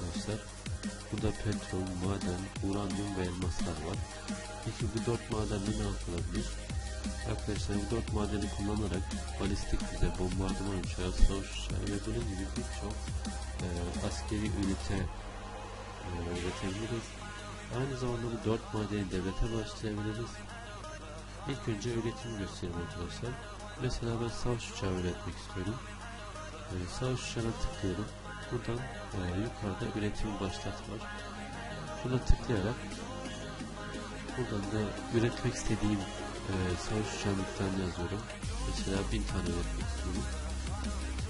arkadaşlar. Burada petrol, maden, uranyum ve elmaslar var. Peki bu dört madende ne yapılabilir? Arkadaşlar bu dört madeni kullanarak balistik füze, bombardıman uçağı, savaş uçağı ve bunun gibi birçok e, askeri ünite e, üretebiliriz. Aynı zamanda bu dört madeni devlete başlayabiliriz. İlk önce üretim göstereyim arkadaşlar. Mesela ben savaş uçağı üretmek istiyorum. E, savaş uçağına tıklıyorum. Buradan e, yukarıda üretimi başlat var. Buna tıklayarak buradan da üretmek istediğim e, savaş uçağı miktarını yazıyorum. Mesela 1000 tane üretmek istiyorum.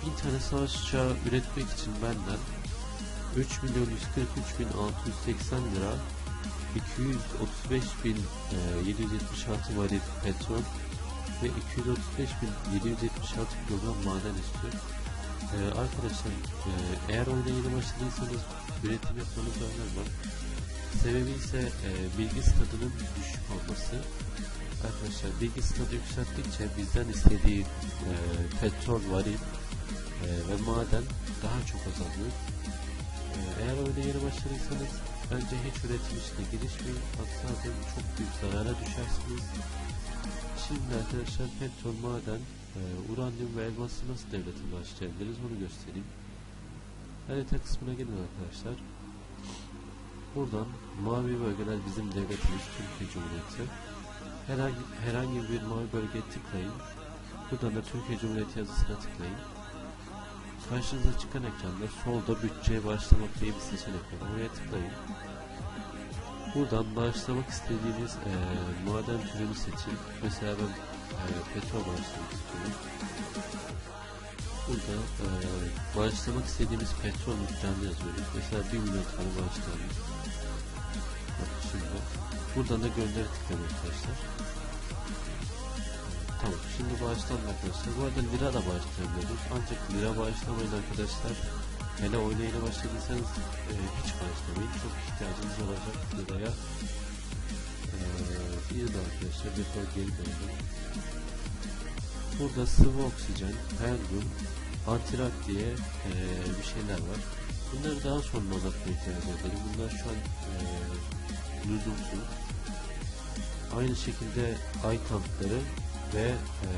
1000 tane savaş uçağı üretmek için benden 3 milyon 143 bin 680 lira 235 bin e, 776 varil petrol ve 235 bin 776 kilogram maden istiyor. E, arkadaşlar e, eğer oyuna yeni başladıysanız üretim yapmanızda önem var. Sebebi ise e, bilgi stadının düşük olması. Arkadaşlar bilgi stadı yükselttikçe bizden istediği e, petrol varil e, ve maden daha çok azalıyor. E, eğer oyuna yeni başladıysanız Bence hiç üretim işine girişmeyin. Halde çok büyük zarara düşersiniz. Şimdi arkadaşlar petrol, maden, e, uranyum ve elması nasıl devlete başlayabiliriz onu göstereyim. Harita kısmına gelin arkadaşlar. Buradan mavi bölgeler bizim devletimiz Türkiye Cumhuriyeti. Herhangi, herhangi bir mavi bölgeye tıklayın. Buradan da Türkiye Cumhuriyeti yazısına tıklayın. Karşınıza çıkan ekranda solda bütçeye başlamak diye bir seçenek var. Oraya tıklayın. Buradan başlamak istediğiniz e, maden türünü seçin. Mesela ben e, petrol başlamak istiyorum. Burada e, başlamak istediğimiz petrol miktarını yazıyoruz. Mesela 1 milyon tane başlayalım. Bak şimdi. Buradan da gönder tıklayın arkadaşlar. Tamam şimdi bağışlandı arkadaşlar. Bu arada lira da bağışlayabiliyoruz. Ancak lira bağışlamayın arkadaşlar. Hele oyuna yeni başladıysanız e, hiç bağışlamayın. Çok ihtiyacınız olacak liraya. E, bir de arkadaşlar de geri dönelim. Burada sıvı oksijen, helyum, antirak diye e, bir şeyler var. Bunları daha sonra anlatmaya ihtiyaç edelim. Bunlar şu an e, lüzumsuz. Aynı şekilde ay tankları ve e,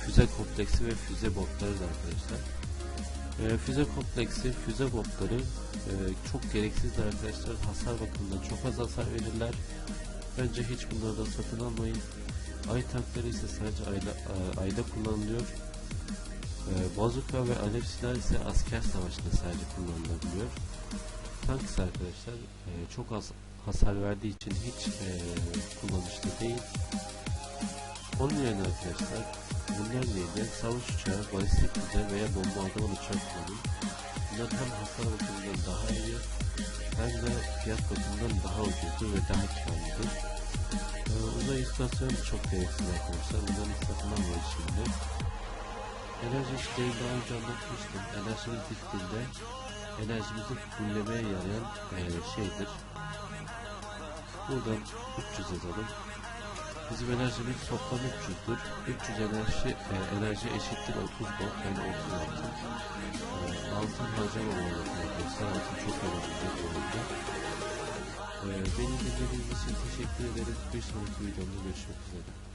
füze kompleksi ve füze botları da arkadaşlar. E, füze kompleksi, füze botları e, çok gereksizdir arkadaşlar. Hasar bakımından çok az hasar verirler. Bence hiç bunları da satın almayın. Ay tankları ise sadece ayda, e, ayda kullanılıyor. E, bazuka ve alev silahı ise asker savaşında sadece kullanılabiliyor. Tank ise arkadaşlar e, çok az hasar verdiği için hiç e, kullanışlı değil. Onun yerine arkadaşlar bunlar yerine savaş uçağı, balistik füze veya bombardıman uçağı kullanın. Bunlar hem hasar bakımından daha iyi hem de fiyat bakımından daha ucuzdur ve daha karlıdır. Ee, uzay istasyonu çok gereksiz arkadaşlar. Bunların satın almayız şimdi. Enerji işlerini daha önce anlatmıştım. Enerjinin bittiğinde enerjimizi fullemeye yarayan e, şeydir. Buradan 300 yazalım. Bizim enerjimiz toplam 300'dür. 300 enerji e, enerji eşittir 30 volt yani 30 altın. E, altın harcamamalı arkadaşlar. Altın çok önemli bu oyunda. E, beni dinlediğiniz için teşekkür ederim. Bir sonraki videomda görüşmek üzere.